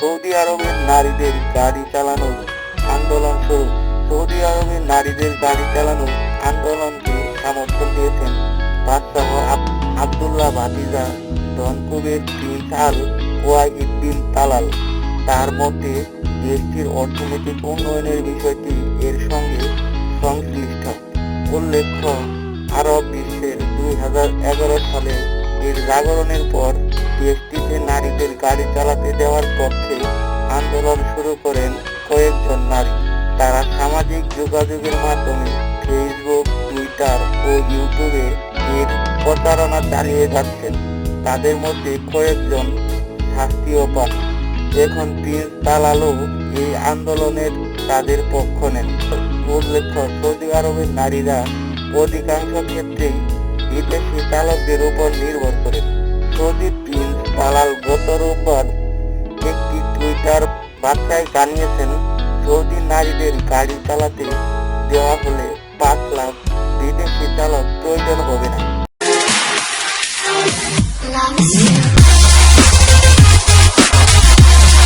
Saudi আরবের নারীদের গাড়ি চালানোর আন্দোলন শুরু। সৌদি আরবের নারীদের গাড়ি চালানোর আন্দোলনকে সমর্থন দিয়েছেন বাদশাহ আব- আবদুল্লাহ ভাতিজা ধনকুবের প্রিন্স আল ওয়াইদ বিন তালাল। তার মতে দেশটির অর্থনৈতিক উন্নয়নের বিষয়টি এর সঙ্গে সংশ্লিষ্ট উল্লেখ্য, আরব বিশ্বের দুই হাজার এগারো সালে এর জাগরণের পর দেশটিতে নারীদের গাড়ি চালাতে দেওয়ার পক্ষে আন্দোলন শুরু করেন কয়েকজন নারী। তারা সামাজিক যোগাযোগের মাধ্যমে ফেসবুক টুইটার ও ইউটিউবে এর প্রচারণা চালিয়ে যাচ্ছেন। তাদের মধ্যে কয়েকজন শাস্তিও পান। এখন প্রিন্স তালালও এই আন্দোলনের তাদের পক্ষ নেন। উল্লেখ্য, সৌদি আরবের নারীরা অধিকাংশ ক্ষেত্রেই বিদেশি চালকদের উপর নির্ভর করে সৌদি প্রিন্স তালাল গত রোববার একটি টুইটার বার্তায় জানিয়েছেন, সৌদি নারীদের গাড়ি চালাতে দেওয়া হলে পাঁচ লাখ বিদেশি চালক প্রয়োজন হবে না.